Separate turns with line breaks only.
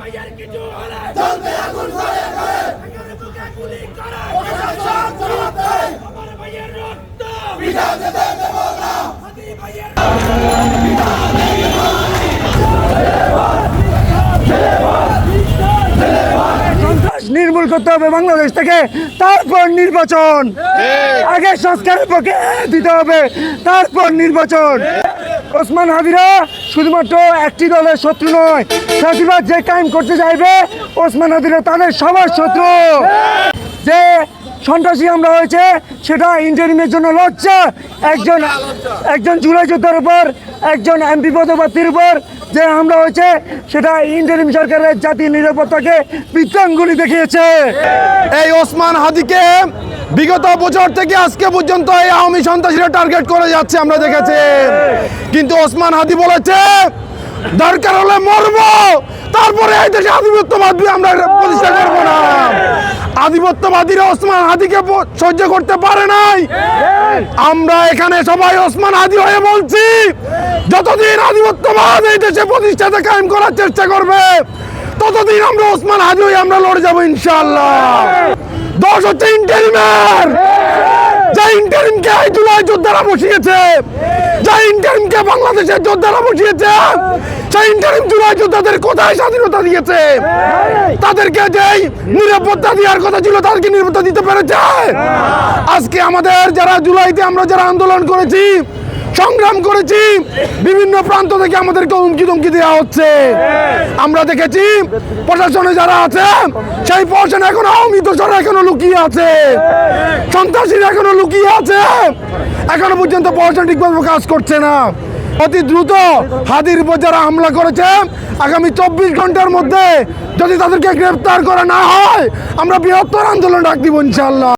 ভাইয়ের কিছু হলে
জলতে আগুন ধরে করে
এখানে বুকে গুলি করে।
প্রশাসন জবাব দেয়।
আমার ভাইয়ের রক্ত।
বিনা যেতে দেব না
হাদি ভাইয়ের
সন্ত্রাস নির্মূল করতে হবে বাংলাদেশ থেকে তারপর নির্বাচন। আগে সংস্কারের পক্ষে দিতে হবে তারপর নির্বাচন। ওসমান হাবিরা শুধুমাত্র একটি দলের শত্রু নয় চাষিবাদ যে কায়েম করতে চাইবে, ওসমান হাবিরা তাদের সবার শত্রু। যে সন্ত্রাসী আমরা হয়েছে, সেটা ইন্টারিমের জন্য লজ্জা। একজন একজন জুলাই যোদ্ধার উপর, একজন এমপি পদপ্রার্থীর উপর যে হামলা হয়েছে, সেটা ইন্টারিম সরকারের জাতীয় নিরাপত্তাকে বিত্তাঙ্গুলি দেখিয়েছে।
এই ওসমান হাদিকে বিগত বছর থেকে আজকে পর্যন্ত এই আওয়ামী সন্ত্রাসীরা টার্গেট করে যাচ্ছে, আমরা দেখেছি। কিন্তু ওসমান হাদি বলেছে, দরকার হলে মরব, তারপরে এই দেশে আধিপত্যবাদী আমরা প্রতিষ্ঠা করব না। আধিপত্যবাদীরা ওসমান হাদিকে সহ্য করতে পারে নাই। আমরা এখানে সবাই ওসমান হাদি হয়ে বলছি, যতদিন আধিপত্যবাদ এই দেশে প্রতিষ্ঠাতে কায়েম করার চেষ্টা করবে, ততদিন আমরা ওসমান হাদি হয়ে আমরা লড়ে যাব ইনশাআল্লাহ। দশ হচ্ছে ইন্টারিমের। যা ইন্টারিমকে আইতুলায় যোদ্ধারা বসিয়েছে, যা ইন্টারিমকে বাংলাদেশের যোদ্ধারা বসিয়েছে, সেই ইন্টারিম জুলাই যোদ্ধাদের কোথায় স্বাধীনতা দিয়েছে? তাদেরকে যেই নিরাপত্তা দেওয়ার কথা ছিল, তাদেরকে নিরাপত্তা দিতে পেরেছে। আজকে আমাদের যারা জুলাইতে আমরা যারা আন্দোলন করেছি সংগ্রাম করেছি। বিভিন্ন প্রান্ত থেকে আমাদেরকে হুমকি ধমকি দেওয়া হচ্ছে। আমরা দেখেছি প্রশাসনে যারা আছে, সেই প্রশাসন এখন আওয়ামী দোষরা এখনও লুকিয়ে আছে। সন্ত্রাসীরা এখনও লুকিয়ে আছে। এখনও পর্যন্ত প্রশাসন ঠিকভাবে কাজ করছে না। অতি দ্রুত হাদির উপর যারা হামলা করেছে, আগামী চব্বিশ ঘণ্টার মধ্যে যদি তাদেরকে গ্রেপ্তার করা না হয়, আমরা বৃহত্তর আন্দোলন ডাক দিব ইনশাল্লাহ